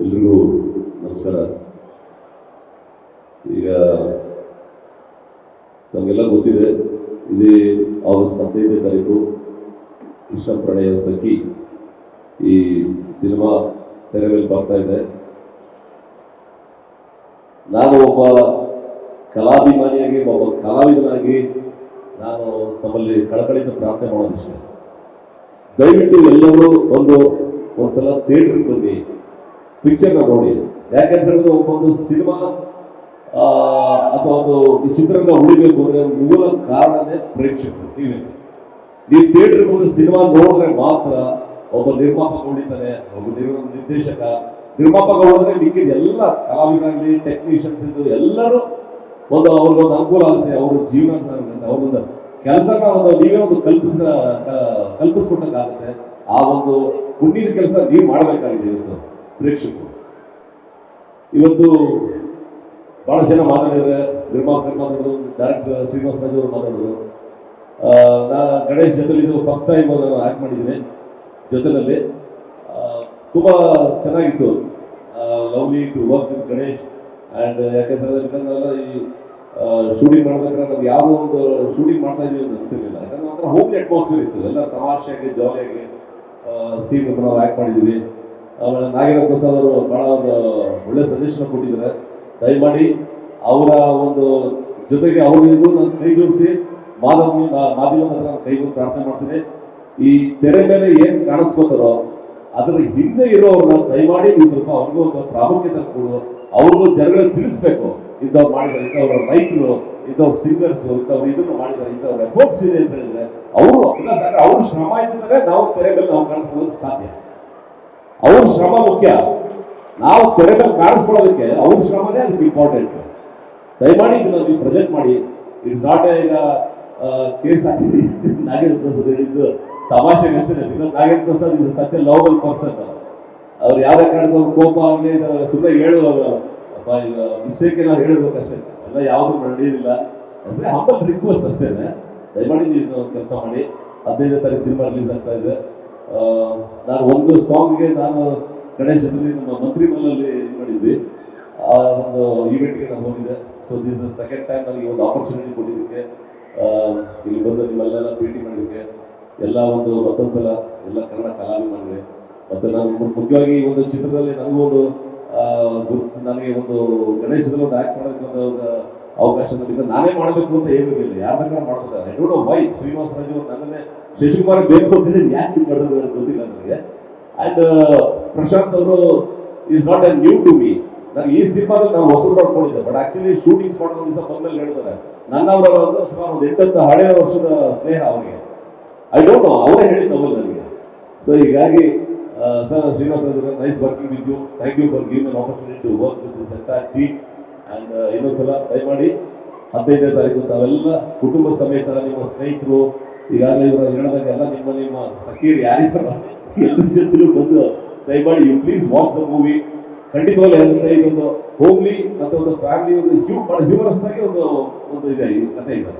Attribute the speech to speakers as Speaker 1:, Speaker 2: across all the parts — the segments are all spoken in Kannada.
Speaker 1: ಎಲ್ರಿಗೂ ನಮಸ್ಕಾರ. ಈಗ ನಮಗೆಲ್ಲ ಗೊತ್ತಿದೆ, ಇದೇ ಆಗಸ್ಟ್ ಹದಿನೈದನೇ ತಾರೀಕು ಕೃಷ್ಣ ಪ್ರಣಯ ಸಖಿ ಈ ಸಿನಿಮಾ ತೆರೆ ಮೇಲೆ ಬರ್ತಾ ಇದೆ. ನಾನು ಒಬ್ಬ ಕಲಾಭಿಮಾನಿಯಾಗಿ, ಒಬ್ಬ ಕಲಾವಿದನಾಗಿ ನಾನು ತಮ್ಮಲ್ಲಿ ಕಳಕಳಿಯಿಂದ ಪ್ರಾರ್ಥನೆ ಮಾಡೋದಿಷ್ಟ. ದಯವಿಟ್ಟು ಎಲ್ಲರೂ ಒಂದು, ಒಂದ್ಸಲ ಥಿಯೇಟ್ರಿಗೆ ಬನ್ನಿ ಪಿಕ್ಚರ್ನ ನೋಡಿ. ಒಬ್ಬ ಒಂದು ಸಿನಿಮಾ ಅಥವಾ ಒಂದು ಈ ಚಿತ್ರರಂಗ ಉಳಿಬೇಕು ಅಂದ್ರೆ ಮೂಲ ಕಾರಣನೇ ಪ್ರೇಕ್ಷಕರು ನೀವೇ ನೀವು ಥಿಯೇಟರ್ ಒಂದು ಸಿನಿಮಾ ನೋಡಿದ್ರೆ ಮಾತ್ರ ಒಬ್ಬ ನಿರ್ಮಾಪಕ ಉಳಿತಾನೆ ಒಬ್ಬ ನಿರ್- ನಿರ್ದೇಶಕ. ನಿರ್ಮಾಪಕ ಹೋದ್ರೆ ಮಿಕ್ಕಿದ ಎಲ್ಲ ಕಲಾವಿದರಾಗಲಿ ಟೆಕ್ನಿಷಿಯನ್ಸ್ ಇದ್ದು ಎಲ್ಲರೂ ಒಂದು ಅವ್ರಿಗೊಂದು ಅನುಕೂಲ ಆಗುತ್ತೆ, ಅವ್ರ ಜೀವನ ಅವ್ರೊಂದು ಕೆಲಸನ ಒಂದು ನೀವೇ ಒಂದು ಕಲ್ಪಿಸ ಕಲ್ಪಿಸ್ಕೊಟ್ಟಂಗಾಗುತ್ತೆ. ಆ ಒಂದು ಪುಣ್ಯದ ಕೆಲಸ ನೀವು ಮಾಡಬೇಕಾಗಿದೆ ಇವತ್ತು. ಪ್ರೇಕ್ಷಕರು. ಇವತ್ತು ಬಹಳ ಜನ ಮಾತಾಡಿದ್ರೆ ನಿರ್ಮಾಪಕರು ಮಾತಾಡಿದ್ರು ಡೈರೆಕ್ಟರ್ ಶ್ರೀನಿವಾಸ ರಾಜ್ ಅವರು ಮಾತಾಡಿದ್ರು. ಆ, ನಾ ಗಣೇಶ್ ಜೊತೆಲಿ ಇದು ಫಸ್ಟ್ ಟೈಮ್ ನಾನು ಆ್ಯಕ್ಟ್ ಮಾಡಿದ್ದೀನಿ ಜೊತೆಯಲ್ಲಿ ತುಂಬ ಚೆನ್ನಾಗಿತ್ತು. Lovely to work with Ganesh and ಯಾಕೆಂದರೆ ಯಾಕಂದ್ರೆ ಈ ಶೂಟಿಂಗ್ ಮಾಡ್ಬೇಕಾದ್ರೆ ನಾವು ಯಾವುದೋ ಒಂದು ಶೂಟಿಂಗ್ ಮಾಡ್ತಾ ಇದೀವಿ ಅಂತ ಅನಿಸಿರಲಿಲ್ಲ. ಯಾಕಂದ್ರೆ ಒಂಥರ ಹೋಮ್ಲಿ ಅಟ್ಮಾಸ್ಫಿಯರ್ ಇತ್ತು. ಎಲ್ಲ ತಮಾಷೆಯಾಗಿ ಜಾಲಿಯಾಗಿ ಸೀನ್ ನಾವು ಆ್ಯಕ್ಟ್ ಮಾಡಿದ್ದೀವಿ. ಆಮೇಲೆ ನಾಗೇಂದ್ರ ಪ್ರಸಾದ್ ಅವರು ಬಹಳ ಒಂದು ಒಳ್ಳೆ ಸಜೆಷನ್ ಕೊಟ್ಟಿದ್ದಾರೆ. ದಯಮಾಡಿ ಅವರ ಒಂದು ಜೊತೆಗೆ ಅವರಿಗೂ ನಾನು ಕೈ ಜೋಡಿಸಿ ಮಾಧವಿ ಮಾಧ್ಯಮದ ನಾನು ಕೈ ಮುಗ್ದು ಪ್ರಾರ್ಥನೆ ಮಾಡ್ತೀನಿ. ಈ ತೆರೆ ಮೇಲೆ ಏನು ಕಾಣಿಸ್ಕೋತಾರೋ, ಅದರ ಹಿಂದೆ ಇರೋವ್ರನ್ನ ದಯಮಾಡಿ ನೀವು ಸ್ವಲ್ಪ ಅವ್ರಿಗೂ ಒಂದು ಪ್ರಾಮುಖ್ಯತೆ ಕೊಡು. ಅವ್ರಿಗೂ ಜನಗಳಿಗೆ ತಿಳಿಸ್ಬೇಕು. ಇಂಥವ್ರು ಮಾಡಿದ್ದಾರೆ, ಇಂಥವ್ರ ರೈತರು ಇಂಥವ್ರು ಸಿಂಗರ್ಸು ಇಂಥವ್ರು ಇದನ್ನು ಮಾಡಿದ್ದಾರೆ, ಇಂಥವ್ರ ಎಫೋರ್ಟ್ಸ್ ಇದೆ ಅಂತ ಹೇಳಿದ್ರೆ, ಅವರು ಅವ್ರ ಶ್ರಮ ಇದ್ದರೆ ನಾವು ತೆರೆ ಮೇಲೆ ನಾವು ಕಾಣಿಸ್ಕೊಳ್ಳೋದು ಸಾಧ್ಯ. ಅವ್ರ ಶ್ರಮ ಮುಖ್ಯ. ನಾವು ತೆರೆ ಮೇಲೆ ಕಾಣಿಸ್ಕೊಳ್ಳೋದಕ್ಕೆ ಅವ್ರ ಶ್ರಮನೇ ಅದಕ್ಕೆ ಇಂಪಾರ್ಟೆಂಟ್ ದಯಮಾಡಿ ಇದನ್ನ ನೀವು ಪ್ರೆಸೆಂಟ್ ಮಾಡಿ. ಇಟ್ಸ್ ನಾಟ್ ಈಗ ಕೇಸ್ ಹಾಕಿದ್ರಿ ನಾಗೇಂದ್ರ ಪ್ರಸಾದ್ ಹೇಳಿದ್ದು ತಮಾಷೆಗೆ ಅಷ್ಟೇ. ಬಿಕಾಸ್ ನಾಗೇಂದ್ರ ಪ್ರಸಾದ್ ಇದು ಸಚ್ ಎ ಲವಬಲ್ ಪರ್ಸನ್ ಅವ್ರು ಯಾವುದೇ ಕಾರಣದ ಕೋಪ ಆಗಲಿ ಸುಮ್ಮನೆ ಹೇಳು ಅಪ್ಪ, ಈಗ ಮಿಸ್ಟೇಕ್ ನಾವು ಹೇಳಬೇಕಷ್ಟೇ ಎಲ್ಲ ಯಾವುದು ನಡೆಯೋದಿಲ್ಲ ಅಂದ್ರೆ ಹಂಬಲ್ ರಿಕ್ವೆಸ್ಟ್ ಅಷ್ಟೇನೆ. ದಯಮಾಡಿ ನೀವು ಕೆಲಸ ಮಾಡಿ. ಹದಿನೈದನೇ ತಾರೀಕು ಸಿನಿಮಾ ರಿಲೀಸ್ ಆಗ್ತಾ ಇದೆ. ನಾನು ಒಂದು ಸಾಂಗ್ಗೆ ನಾನು ಗಣೇಶ್ ನಮ್ಮ ಮಂತ್ರಿ ಮಲ್ಲಲ್ಲಿ ಇದು ಮಾಡಿದ್ವಿ. ಆ ಒಂದು ಈವೆಂಟ್ಗೆ ನಾನು ಹೋಗಿದ್ದೆ ಸೊ ದಿಸ್ ಸೆಕೆಂಡ್ ಟೈಮ್ ನನಗೆ ಒಂದು ಆಪರ್ಚುನಿಟಿ ಕೊಟ್ಟಿದ್ದಕ್ಕೆ. ಇಲ್ಲಿ ಬಂದು ನಿಮ್ಮೆಲ್ಲ ಭೇಟಿ ಮಾಡಿದ್ದಕ್ಕೆ. ಎಲ್ಲ ಒಂದು ಮತ್ತೊಂದ್ಸಲ ಎಲ್ಲ ಕನ್ನಡ ಕಲಾಭಿಮಾನಿಗೆ ಮತ್ತು ನಾನು ಮುಖ್ಯವಾಗಿ ಈ ಒಂದು ಚಿತ್ರದಲ್ಲಿ ನನಗೂ ಒಂದು ನನಗೆ ಒಂದು ಗಣೇಶದಲ್ಲಿ ಒಂದು ಆ್ಯಕ್ಟ್ ಮಾಡೋದಕ್ಕೆ ಒಂದು ಅವಕಾಶ ನನಗೆ ನಾನೇ ಮಾಡಬೇಕು ಅಂತ ಹೇಳಬೇಕಿಲ್ಲ. ಇಲ್ಲ ಯಾರ ಬೇಕಾದ್ರೂ ಮಾಡ್ತಾರೆ ಐ ವೈ ಶ್ರೀನಿವಾಸ ರಾಜು ನನ್ನನ್ನೇ ಶಶಿಕುಮಾರ್ ಬೇಕು ಅಂತ ಹೇಳಿ ಯಾಕೆ ಇದು ಮಾಡಿದ್ರು ಅಂತ ಗೊತ್ತಿಲ್ಲ ನನಗೆ. ಅಂಡ್ ಪ್ರಶಾಂತ್ ಅವರು is not a new to me ನನಗೆ ಈ ಸಿನಿಮಾದಲ್ಲಿ ನಾವು ಹೊಸರು ಮಾಡ್ಕೊಂಡಿದ್ದೆ ಬಟ್ ಆಕ್ಚುಲಿ ಶೂಟಿಂಗ್ಸ್ ಮಾಡೋ ದಿವಸ ಬಂದ್ಮೇಲೆ ನನ್ನವರ ಒಂದು ಸುಮಾರು ಒಂದು ಎಂಟತ್ತು ಹಳೆಯ ವರ್ಷದ ಸ್ನೇಹ ಅವರಿಗೆ. ಐ ಡೋಂಟ್ ನೋ ಅವರೇ ಹೇಳಿ ಅವಲ್ಲ ನನಗೆ. ಸೊ ಹೀಗಾಗಿ sir, Srinivasa nice working with you thank you for give an opportunity to work with this team and ಇನ್ನೊಂದ್ಸಲ ದಯಮಾಡಿ ಹದಿನೈದನೇ ತಾರೀಕು ತಾವೆಲ್ಲ ಕುಟುಂಬ ಸಮೇತ ನಿಮ್ಮ ಸ್ನೇಹಿತರು ಈಗಾಗಲೇ ಇವರ ಹೇಳಿದಾಗ ಎಲ್ಲ ನಿಮ್ಮ ನಿಮ್ಮ ಸಖೀರ್ ಯಾರಿಗಾರ ಎಲ್ಲರ ಜೊತೆಲೂ ಬಂದು ದಯಮಾಡಿ you please watch the movie ಖಂಡಿತವಾಗ್ಲೂ ಹೇಳ್ತಾರೆ ಇದೊಂದು ಹೋಗ್ಲಿ ಮತ್ತೆ ಒಂದು ಫ್ಯಾಮಿಲಿ ಒಂದು ಹ್ಯೂ ಬಹಳ ಹ್ಯೂಮರಸ್ ಆಗಿ ಒಂದು ಒಂದು ಇದೆ, ಈ ಕಥೆ ಇದೆ.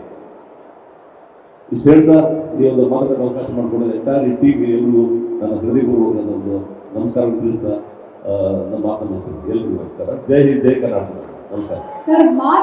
Speaker 1: ಇಷ್ಟು ಹೇಳ್ತಾ ಈ ಒಂದು ಮಾತುಕತೆ ಅವಕಾಶ ಮಾಡಿಕೊಂಡಿದ್ದೆ ಎಂಟೈರ್ ಟೀಮ್ಗೆ ಎಲ್ಲರಿಗೂ ನನ್ನ ಹೃದಯಪೂರ್ವಕ ಒಂದು ನಮಸ್ಕಾರ ತಿಳಿಸ್ತಾ ನಮ್ಮ ಮಾತನ್ನು. ಎಲ್ರಿಗೂ ನಮಸ್ಕಾರ. ಜೈ ಹಿಂದ್, ಜೈ ಕರ್ನಾಟಕ. ನಮಸ್ಕಾರ
Speaker 2: ಸರ್ ಮಾತು